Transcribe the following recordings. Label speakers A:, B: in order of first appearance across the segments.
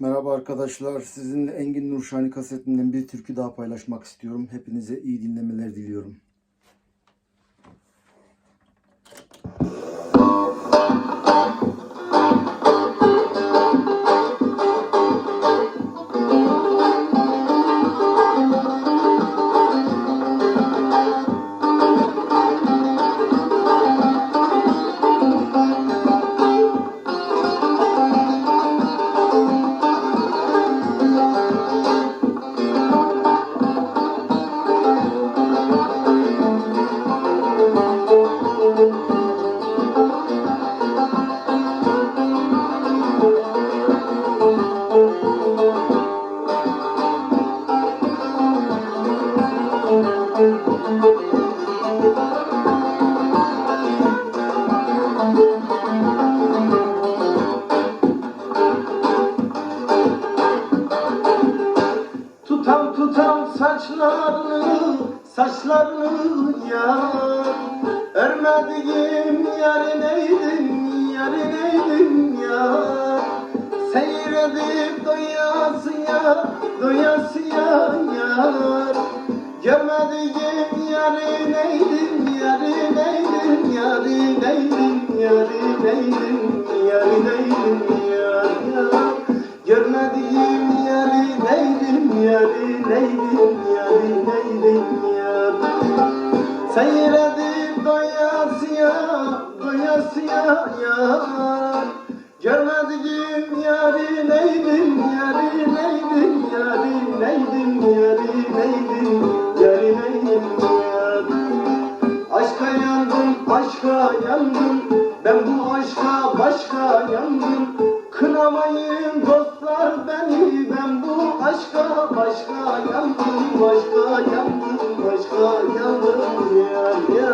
A: Merhaba arkadaşlar. Sizinle Engin Nurşani kasetinden bir türkü daha paylaşmak istiyorum. Hepinize iyi dinlemeler diliyorum.
B: Saçlarını, saçlarını yar Örmediğim yarın eydin, yarın eydin yar Seyredip doyasıya, doyasıya yar. Görmediğim yarın eydin, yarın eydin, yarın eydin, yarın eydin, yarın eydin yar yar Görmediğim yarı neydim, Seyredip doyasıya, doyasıya yar. Görmediğim yarı neydim, yarı neydim, yarı neydim, yarı neydim, yarı neydim yar Aşka yandım, aşka yandım Ben bu aşka başka yandım. Kınamayın dostlar beni Ben bu aşka başka yandım Başka yandım, yandım ya, ya.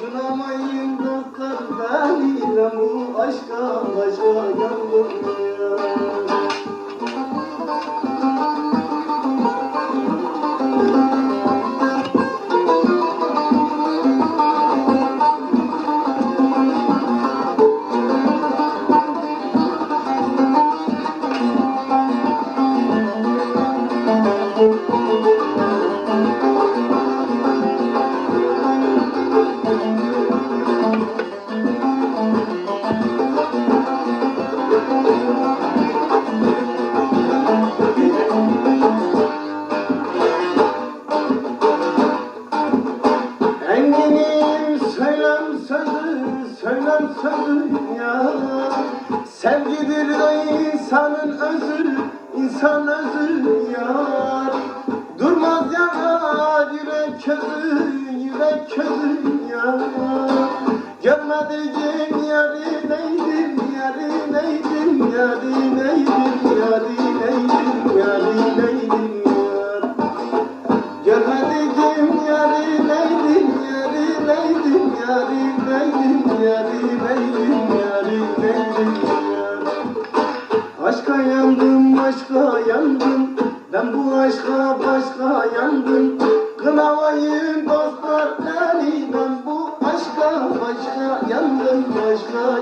B: Kınamayın dostlar Ben bu aşka başka yandım söylem sözü ya Sevgidir de insanın özü, insan özü ya Durmaz yanar yürek közü, yürek közü ya Görmediğim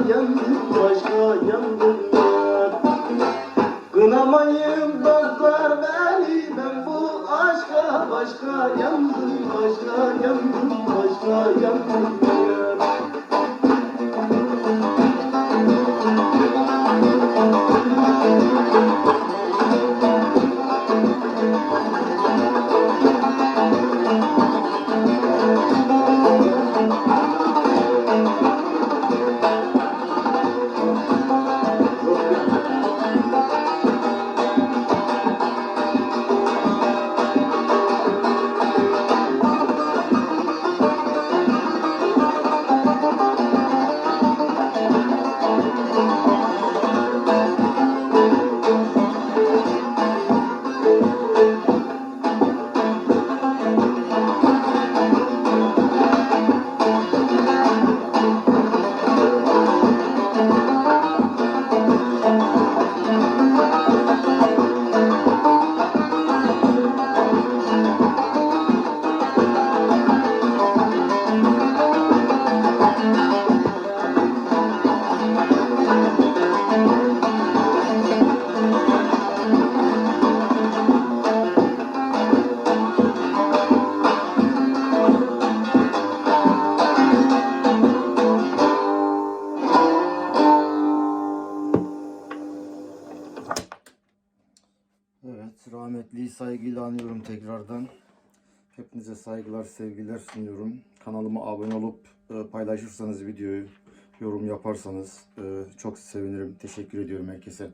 B: yandım, başka yandım yar. Kınamayın dostlar beni Ben bu aşka başka yandım Başka yandım Başka yandım ya.
A: Rahmetliyi saygıyla anıyorum tekrardan. Hepinize saygılar, sevgiler sunuyorum. Kanalıma abone olup e, paylaşırsanız videoyu, yorum yaparsanız e, çok sevinirim. Teşekkür ediyorum herkese.